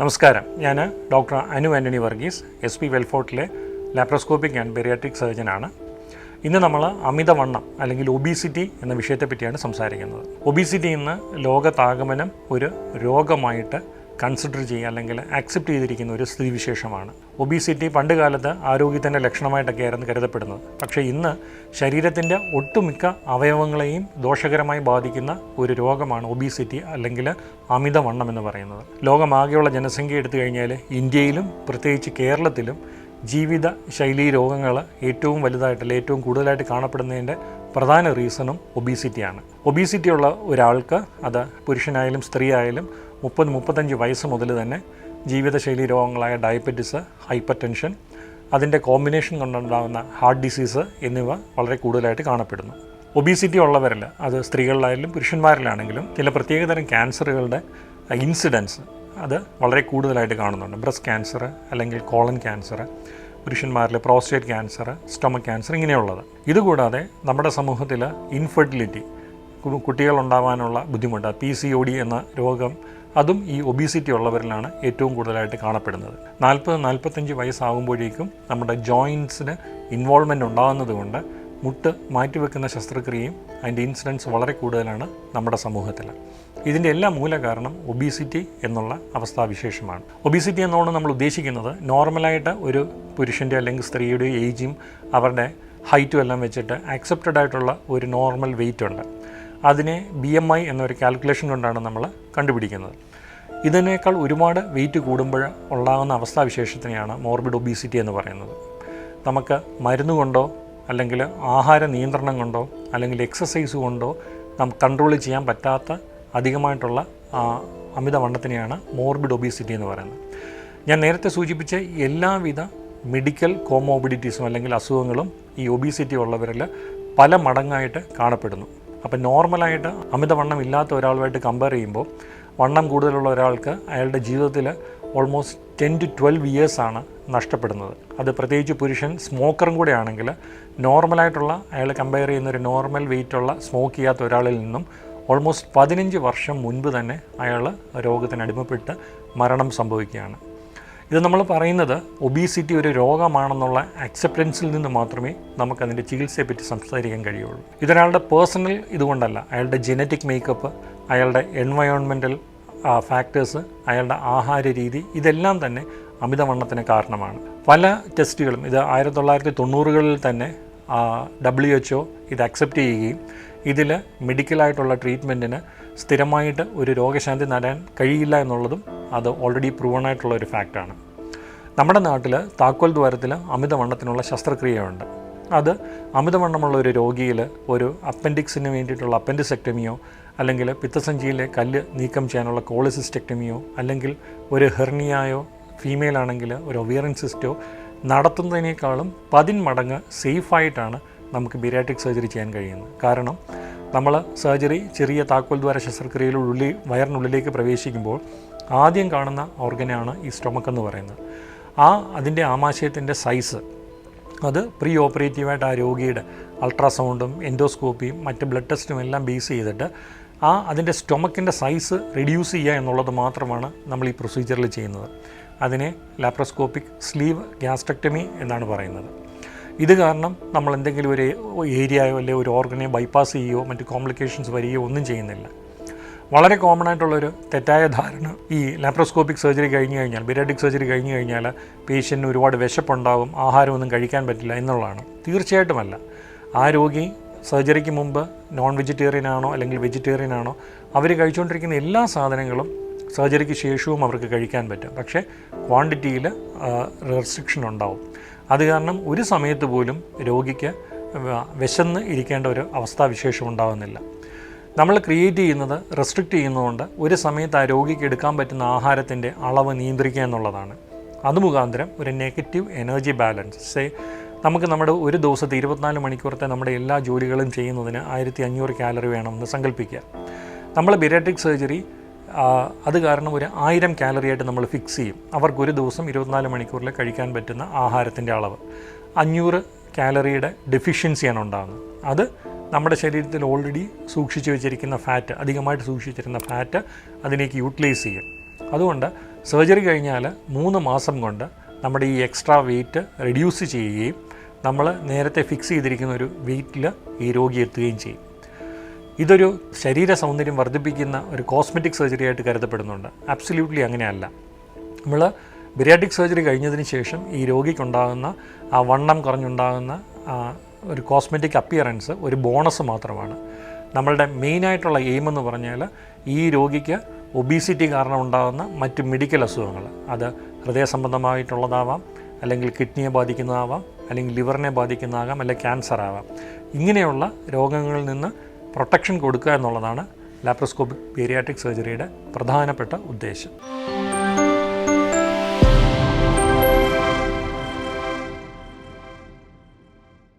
നമസ്കാരം. ഞാൻ doctor Anu Antony Varghese S P വെൽഫോർട്ടിലെ laparoscopic and bariatric സർജനാണ്. ഇന്ന് നമ്മൾ അമിതവണ്ണം അല്ലെങ്കിൽ ഒബീസിറ്റി എന്ന വിഷയത്തെപ്പറ്റിയാണ് സംസാരിക്കുന്നത്. ഒബീസിറ്റി ഇന്ന് ലോകത്താഗമനം ഒരു രോഗമായിട്ട് കൺസിഡർ ചെയ്യുക അല്ലെങ്കിൽ ആക്സെപ്റ്റ് ചെയ്തിരിക്കുന്ന ഒരു സ്ഥിതിവിശേഷമാണ്. ഒബീസിറ്റി പണ്ട് കാലത്ത് ആരോഗ്യത്തിന്റെ ലക്ഷണമായിട്ടൊക്കെയായിരുന്നു കരുതപ്പെടുന്നത്. പക്ഷേ ഇന്ന് ശരീരത്തിന്റെ ഒട്ടുമിക്ക അവയവങ്ങളെയും ദോഷകരമായി ബാധിക്കുന്ന ഒരു രോഗമാണ് ഒബീസിറ്റി അല്ലെങ്കിൽ അമിതവണ്ണം എന്ന് പറയുന്നത്. ലോകമാകെയുള്ള ജനസംഖ്യ എടുത്തു കഴിഞ്ഞാൽ ഇന്ത്യയിലും പ്രത്യേകിച്ച് കേരളത്തിലും ജീവിത ശൈലി രോഗങ്ങൾ ഏറ്റവും വലുതായിട്ടല്ല ഏറ്റവും കൂടുതലായിട്ട് കാണപ്പെടുന്നതിന്റെ പ്രധാന റീസണും ഒബീസിറ്റിയാണ്. ഒബീസിറ്റി ഉള്ള ഒരാൾക്ക് അത് പുരുഷനായാലും സ്ത്രീ ആയാലും മുപ്പത് മുപ്പത്തഞ്ച് വയസ്സ് മുതൽ തന്നെ ജീവിതശൈലി രോഗങ്ങളായ ഡയബറ്റിസ് ഹൈപ്പർ ടെൻഷൻ അതിന്റെ കോമ്പിനേഷൻ കൊണ്ടുണ്ടാകുന്ന ഹാർട്ട് ഡിസീസ് എന്നിവ വളരെ കൂടുതലായിട്ട് കാണപ്പെടുന്നു. ഒബീസിറ്റി ഉള്ളവരിൽ അത് സ്ത്രീകളിലായാലും പുരുഷന്മാരിലാണെങ്കിലും ചില പ്രത്യേകതരം ക്യാൻസറുകളുടെ ഇൻസിഡൻസ് അത് വളരെ കൂടുതലായിട്ട് കാണുന്നുണ്ട്. ബ്രസ്റ്റ് ക്യാൻസർ അല്ലെങ്കിൽ കോളൻ ക്യാൻസർ പുരുഷന്മാരിൽ പ്രോസ്റ്റേറ്റ് ക്യാൻസർ സ്റ്റൊമക് ക്യാൻസർ ഇങ്ങനെയുള്ളത്. ഇതുകൂടാതെ നമ്മുടെ സമൂഹത്തിൽ ഇൻഫെർട്ടിലിറ്റി കുട്ടികൾ ഉണ്ടാവാനുള്ള ബുദ്ധിമുട്ട് പി സി ഒ ഡി എന്ന രോഗം അതും ഈ ഒബീസിറ്റി ഉള്ളവരിലാണ് ഏറ്റവും കൂടുതലായിട്ട് കാണപ്പെടുന്നത്. നാൽപ്പത് നാൽപ്പത്തഞ്ച് വയസ്സാകുമ്പോഴേക്കും നമ്മുടെ ജോയിൻസിന് ഇൻവോൾവ്മെന്റ് ഉണ്ടാകുന്നത് കൊണ്ട് മുട്ട് മാറ്റിവെക്കുന്ന ശസ്ത്രക്രിയയും അതിന്റെ ഇൻസിഡൻസ് വളരെ കൂടുതലാണ് നമ്മുടെ സമൂഹത്തിൽ. ഇതിന്റെ എല്ലാ മൂല കാരണം ഒബീസിറ്റി എന്നുള്ള അവസ്ഥാവിശേഷമാണ്. ഒബീസിറ്റി എന്നോണം നമ്മൾ ഉദ്ദേശിക്കുന്നത് നോർമലായിട്ട് ഒരു പുരുഷന്റെ അല്ലെങ്കിൽ സ്ത്രീയുടെ ഏജും അവരുടെ ഹൈറ്റും എല്ലാം വെച്ചിട്ട് ആക്സെപ്റ്റഡ് ആയിട്ടുള്ള ഒരു നോർമൽ വെയിറ്റ് ഉണ്ട്. അതിനെ ബി എം ഐ എന്നൊരു കാൽക്കുലേഷൻ കൊണ്ടാണ് നമ്മൾ കണ്ടുപിടിക്കുന്നത്. ഇതിനേക്കാൾ ഒരുപാട് വെയിറ്റ് കൂടുമ്പോൾ ഉണ്ടാകുന്ന അവസ്ഥാവിശേഷത്തിനെയാണ് മോർബിഡ് ഒബീസിറ്റി എന്ന് പറയുന്നത്. നമുക്ക് മരുന്ന് കൊണ്ടോ അല്ലെങ്കിൽ ആഹാര നിയന്ത്രണം കൊണ്ടോ അല്ലെങ്കിൽ എക്സസൈസ് കൊണ്ടോ നമുക്ക് കൺട്രോൾ ചെയ്യാൻ പറ്റാത്ത അധികമായിട്ടുള്ള അമിതവണ്ണത്തിനെയാണ് മോർബിഡ് ഒബീസിറ്റി എന്ന് പറയുന്നത്. ഞാൻ നേരത്തെ സൂചിപ്പിച്ച എല്ലാവിധ മെഡിക്കൽ കോമോബിഡിറ്റീസും അല്ലെങ്കിൽ അസുഖങ്ങളും ഈ ഒബീസിറ്റി ഉള്ളവരിൽ പല മടങ്ങായിട്ട് കാണപ്പെടുന്നു. അപ്പോൾ നോർമലായിട്ട് അമിതവണ്ണം ഇല്ലാത്ത ഒരാളുമായിട്ട് കമ്പയർ ചെയ്യുമ്പോൾ വണ്ണം കൂടുതലുള്ള ഒരാൾക്ക് അയാളുടെ ജീവിതത്തിൽ ഓൾമോസ്റ്റ് ടെൻ ടു ട്വൽവ് ഇയേഴ്സാണ് നഷ്ടപ്പെടുന്നത്. അത് പ്രത്യേകിച്ച് പുരുഷൻ സ്മോക്കറും കൂടെ ആണെങ്കിൽ നോർമലായിട്ടുള്ള അയാൾ കമ്പയർ ചെയ്യുന്ന ഒരു നോർമൽ വെയിറ്റുള്ള സ്മോക്ക് ചെയ്യാത്ത ഒരാളിൽ നിന്നും ഓൾമോസ്റ്റ് പതിനഞ്ച് വർഷം മുൻപ് തന്നെ അയാൾ രോഗത്തിന് അടിമപ്പെട്ട് മരണം സംഭവിക്കുകയാണ്. ഇത് നമ്മൾ പറയുന്നത് ഒബീസിറ്റി ഒരു രോഗമാണെന്നുള്ള അക്സെപ്റ്റൻസിൽ നിന്ന് മാത്രമേ നമുക്കതിന്റെ ചികിത്സയെപ്പറ്റി സംസാരിക്കാൻ കഴിയുള്ളൂ. ഇതൊരാളുടെ പേഴ്സണൽ ഇതുകൊണ്ടല്ല അയാളുടെ ജനറ്റിക് മേക്കപ്പ് അയാളുടെ എൻവയോൺമെന്റൽ ഫാക്ടേഴ്സ് അയാളുടെ ആഹാര രീതി ഇതെല്ലാം തന്നെ അമിതവണ്ണത്തിന് കാരണമാണ്. പല ടെസ്റ്റുകളും ഇത് ആയിരത്തി തൊള്ളായിരത്തി തൊണ്ണൂറുകളിൽ തന്നെ ഡബ്ല്യു എച്ച് ഒ ഇത് അക്സെപ്റ്റ് ചെയ്യുകയും ഇതിൽ മെഡിക്കലായിട്ടുള്ള ട്രീറ്റ്മെന്റിന് സ്ഥിരമായിട്ട് ഒരു രോഗശാന്തി നേടാൻ കഴിയില്ല എന്നുള്ളതും അത് ഓൾറെഡി പ്രൂവൺ ആയിട്ടുള്ള ഒരു ഫാക്റ്റാണ് നമ്മുടെ നാട്ടിൽ താക്കോൽ ദ്വാരത്തിൽ അമിതവണ്ണത്തിനുള്ള ശസ്ത്രക്രിയയുണ്ട്. അത് അമിതവണ്ണമുള്ള ഒരു രോഗിയിൽ ഒരു അപ്പൻഡിക്സിന് വേണ്ടിയിട്ടുള്ള അപ്പൻഡിസെക്ടമിയോ അല്ലെങ്കിൽ പിത്തസഞ്ചിയിലെ കല്ല് നീക്കം ചെയ്യാനുള്ള കോളിസിസ്റ്റെക്ടമിയോ അല്ലെങ്കിൽ ഒരു ഹെർണിയായോ ഫീമെയിൽ ആണെങ്കിൽ ഒരു ഒവിയറിൻ സിസ്റ്റോ നടത്തുന്നതിനേക്കാളും പതിന്മടങ്ങ് സേഫായിട്ടാണ് നമുക്ക് ബിരാറ്റിക് സർജറി ചെയ്യാൻ കഴിയുന്നത്. കാരണം നമ്മൾ സർജറി ചെറിയ താക്കോൽ ദ്വാര ശസ്ത്രക്രിയയിലുള്ളിൽ വയറിനുള്ളിലേക്ക് പ്രവേശിക്കുമ്പോൾ ആദ്യം കാണുന്ന ഓർഗനാണ് ഈ സ്റ്റൊമക്ക് എന്ന് പറയുന്നത്. ആ അതിന്റെ ആമാശയത്തിന്റെ സൈസ് അത് പ്രീ ഓപ്പറേറ്റീവായിട്ട് ആ രോഗിയുടെ അൾട്രാസൗണ്ടും എൻഡോസ്കോപ്പിയും മറ്റ് ബ്ലഡ് ടെസ്റ്റും എല്ലാം ബേസ് ചെയ്തിട്ട് ആ അതിന്റെ സ്റ്റൊമക്കിന്റെ സൈസ് റെഡ്യൂസ് ചെയ്യുക എന്നുള്ളത് മാത്രമാണ് നമ്മൾ ഈ പ്രൊസീജിയറിൽ ചെയ്യുന്നത്. അതിനെ ലാപ്രോസ്കോപ്പിക് സ്ലീവ് ഗ്യാസ്ട്രക്ടമി എന്നാണ് പറയുന്നത്. ഇത് കാരണം നമ്മൾ എന്തെങ്കിലും ഒരു ഏരിയയോ അല്ലെങ്കിൽ ഒരു ഓർഗനെ ബൈപ്പാസ് ചെയ്യുകയോ മറ്റ് കോംപ്ലിക്കേഷൻസ് വരികയോ ഒന്നും ചെയ്യുന്നില്ല. വളരെ കോമൺ ആയിട്ടുള്ളൊരു തെറ്റായ ധാരണ ഈ ലാപ്രോസ്കോപ്പിക് സർജറി കഴിഞ്ഞു കഴിഞ്ഞാൽ ബിരാഡിക് സർജറി കഴിഞ്ഞു കഴിഞ്ഞാൽ പേഷ്യന്റിന് ഒരുപാട് വിശപ്പുണ്ടാവും ആഹാരമൊന്നും കഴിക്കാൻ പറ്റില്ല എന്നുള്ളതാണ്. തീർച്ചയായിട്ടുമല്ല. ആ രോഗി സർജറിക്ക് മുമ്പ് നോൺ വെജിറ്റേറിയൻ ആണോ അല്ലെങ്കിൽ വെജിറ്റേറിയൻ ആണോ അവർ കഴിച്ചുകൊണ്ടിരിക്കുന്ന എല്ലാ സാധനങ്ങളും സർജറിക്ക് ശേഷവും അവർക്ക് കഴിക്കാൻ പറ്റും. പക്ഷേ ക്വാണ്ടിറ്റിയിൽ റെസ്ട്രിക്ഷൻ ഉണ്ടാവും. അത് കാരണം ഒരു സമയത്ത് പോലും രോഗിക്ക് വിശന്ന് ഇരിക്കേണ്ട ഒരു അവസ്ഥാവിശേഷം ഉണ്ടാകുന്നില്ല നമ്മൾ ക്രിയേറ്റ് ചെയ്യുന്നത് റെസ്ട്രിക്റ്റ് ചെയ്യുന്നതുകൊണ്ട് ഒരു സമയത്ത് ആ രോഗിക്ക് എടുക്കാൻ പറ്റുന്ന ആഹാരത്തിന്റെ അളവ് നിയന്ത്രിക്കുക എന്നുള്ളതാണ്. അത് മുഖാന്തരം ഒരു നെഗറ്റീവ് എനർജി ബാലൻസ് സേ നമുക്ക് നമ്മുടെ ഒരു ദിവസത്തെ ഇരുപത്തിനാല് മണിക്കൂറത്തെ നമ്മുടെ എല്ലാ ജോലികളും ചെയ്യുന്നതിന് ആയിരത്തി അഞ്ഞൂറ് കാലറി വേണമെന്ന് സങ്കല്പിക്കുക. നമ്മൾ ബിരാറ്റിക് സർജറി അത് കാരണം ഒരു ആയിരം കാലറി ആയിട്ട് നമ്മൾ ഫിക്സ് ചെയ്യും. അവർക്ക് ഒരു ദിവസം ഇരുപത്തിനാല് മണിക്കൂറിൽ കഴിക്കാൻ പറ്റുന്ന ആഹാരത്തിന്റെ അളവ്. അഞ്ഞൂറ് കാലറിയുടെ ഡെഫിഷ്യൻസിയാണ് ഉണ്ടാകുന്നത് അത് നമ്മുടെ ശരീരത്തിൽ ഓൾറെഡി സൂക്ഷിച്ചു വെച്ചിരിക്കുന്ന ഫാറ്റ് അധികമായിട്ട് സൂക്ഷിച്ചിരുന്ന ഫാറ്റ് അതിലേക്ക് യൂട്ടിലൈസ് ചെയ്യും. അതുകൊണ്ട് സർജറി കഴിഞ്ഞാൽ മൂന്ന് മാസം കൊണ്ട് നമ്മുടെ ഈ എക്സ്ട്രാ വെയിറ്റ് റെഡ്യൂസ് ചെയ്യുകയും നമ്മൾ നേരത്തെ ഫിക്സ് ചെയ്തിരിക്കുന്ന ഒരു വെയിറ്റിൽ ഈ രോഗി എത്തുകയും ചെയ്യും. ഇതൊരു ശരീര സൗന്ദര്യം വർദ്ധിപ്പിക്കുന്ന ഒരു കോസ്മെറ്റിക് സർജറി ആയിട്ട് കരുതപ്പെടുന്നുണ്ട്. അബ്സല്യൂട്ട്ലി അങ്ങനെയല്ല. നമ്മൾ ബിരിയാട്ടിക് സർജറി കഴിഞ്ഞതിന് ശേഷം ഈ രോഗിക്കുണ്ടാകുന്ന ആ വണ്ണം കുറഞ്ഞുണ്ടാകുന്ന ഒരു കോസ്മെറ്റിക് അപ്പിയറൻസ് ഒരു ബോണസ് മാത്രമാണ്. നമ്മളുടെ മെയിനായിട്ടുള്ള എയിം എന്ന് പറഞ്ഞാൽ ഈ രോഗിക്ക് ഒബീസിറ്റി കാരണം ഉണ്ടാകുന്ന മറ്റ് മെഡിക്കൽ അസുഖങ്ങൾ അത് ഹൃദയ സംബന്ധമായിട്ടുള്ളതാവാം അല്ലെങ്കിൽ കിഡ്നിയെ ബാധിക്കുന്നതാവാം അല്ലെങ്കിൽ ലിവറിനെ ബാധിക്കുന്നതാകാം അല്ലെങ്കിൽ ക്യാൻസർ ആവാം. ഇങ്ങനെയുള്ള രോഗങ്ങളിൽ നിന്ന് പ്രൊട്ടക്ഷൻ കൊടുക്കുക എന്നുള്ളതാണ് ലാപ്രോസ്കോപ്പിക് പീരിയാട്രിക് സർജറിയുടെ പ്രധാനപ്പെട്ട ഉദ്ദേശം.